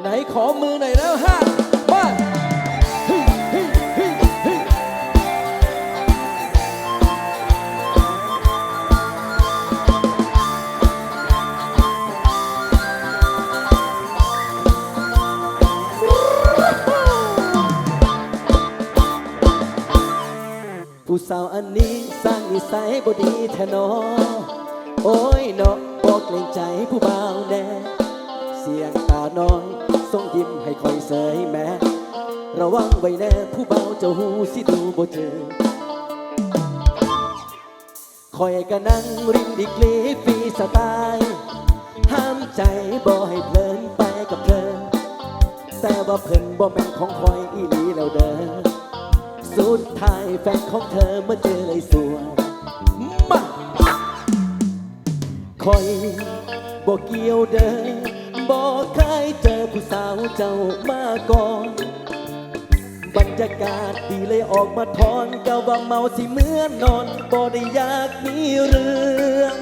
ไหนขอมือหน่อยแล้วฮะมาเฮ้เฮ้เฮ้เฮ้ผู้สาวอันนี้สร้างนิสัยบดีแท้นอ โอ้ยเนาะบอกเกรงใจผู้บ่าวแน่เสียงตาน้อยส่งยิ้มให้คอยเสยแม่ระวังไว้แน่ผู้บ่าวเจ้าหูสิดูบ่เจอคอยก็นั่งริมดิกลีฟรีสไตล์ห้ามใจบ่ให้เพลินไปกับเธอ แต่ว่าเพิ่นบ่แม่นของคอยอีหลีแล้วเด้อสุดท้ายแฟนของเธอมาเจอเลยสวยมา คอยบอกเกี่ยวเดินบอกเคยเจอผู้สาวเจ้ามาก่อน บรรยากาศดีเลยออกมาทอนก็ว่าเมาสิเหมือนนอนบ่ได้อยากมีเรื่อง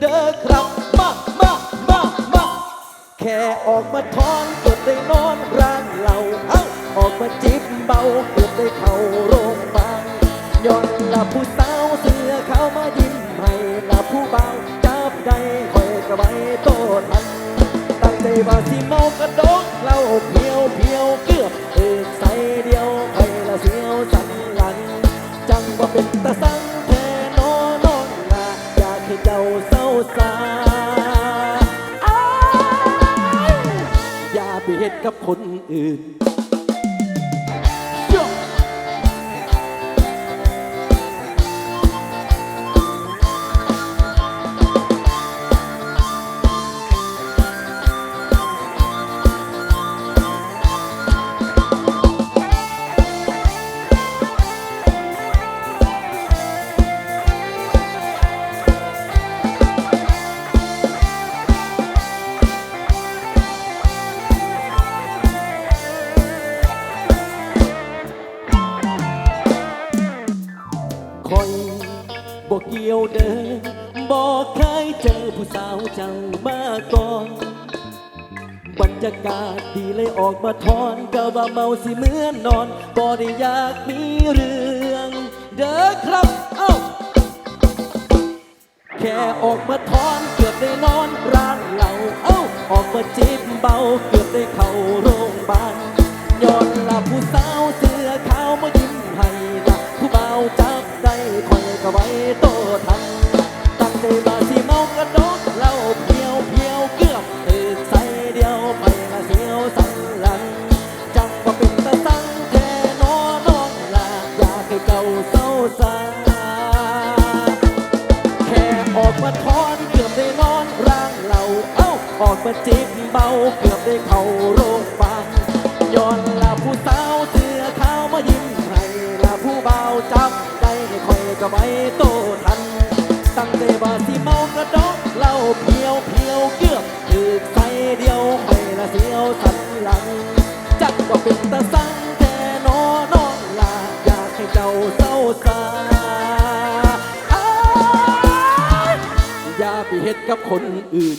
เด้อครับมามามามาแค่ออกมาทอนเกือบได้นอนร่างเราเอ้าออกมาจิบเบาเกือบได้เข้าโรงพยาบาลย้อนละผู้สาวเสื้อเขาวมายิ้มให้ละผู้เบา ใจคอยกระไว้โตทันตั้งใจว่าสิเมากระดกเหล้าเพียวเพียวเกือบเอกใส่เดียวไปละเสียวสันหลัง จังว่าเป็นตาสังแค่นอนอนลาอยากให้เจ้าเศร้าสาอ้ายอย่าไปเฮ็ดกับคนอื่นากาศดีเลยออกมาทอนก็ว่าเมาสิเหมือนนอนบ่ได้อยากมีเรื่อง เด้อครับ เอ้า แค่ออกมาทอนเกือบได้นอนร้านเหล้าเอ้า ออกมาจิบเบาเกือบได้เข้าโรงพยาบาลย้อนลาผู้สาวเสื้อขาวมายิ้มให้ละผู้เบาจับได้คอยก็ไว้ต มาจิบเบาเกือบได้เข้าโรงพยาบาลย้อนลาผู้สาวเสื้อขาวมายิ้มให้ลาผู้เบาจับได้ให้คอยก็ไม่โตทัน ตั้งใจว่าสิเมากระดกเหล้าเพียวเพียวเกือบถือใสเดียวให้ละเสียวสันหลัง จักว่าเป็นตาสังแต่นอน้องลาอยากให้เจ้าเศร้าสายอย่าไปเฮ็ดกับคนอื่น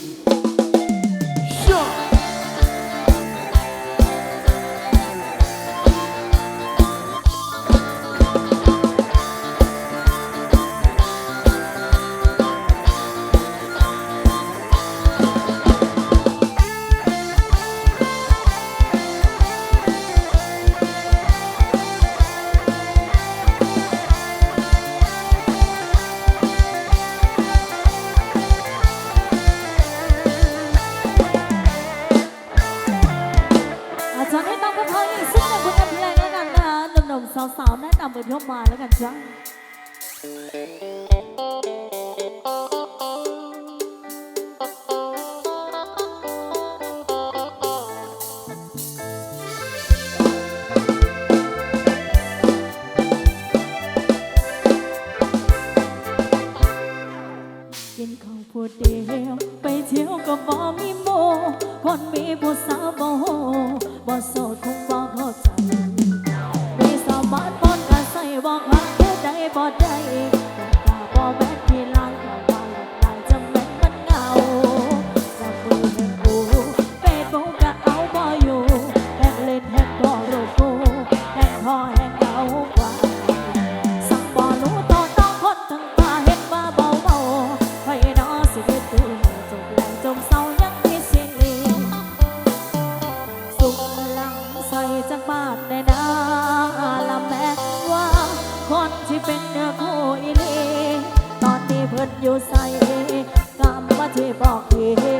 สาวๆแนะนำกันเข้ามาแล้วกันจ้ากินข้าวผู้เดียวไปเที่ยวก็บ่มีโม คนมีผู้สาวบ่โหบ่โสดคงบ่เข้าใจ กันใส่บ่คักแค่ใดบ่ได้แต่กล้าบ่แม่นที่ลางก็ว่าหลอกแม่ บอกเหตุ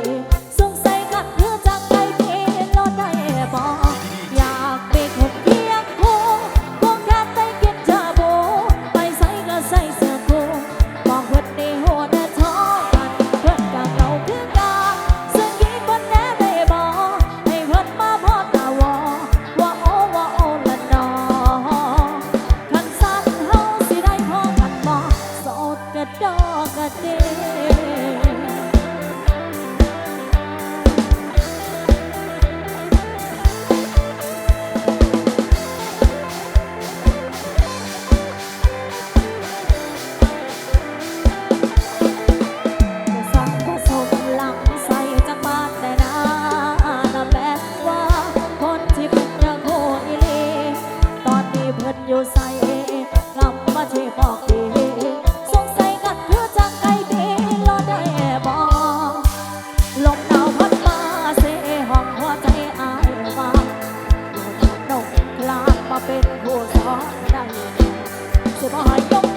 สอนได้สิบ่ให้ยก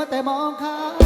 วแต่มองเขา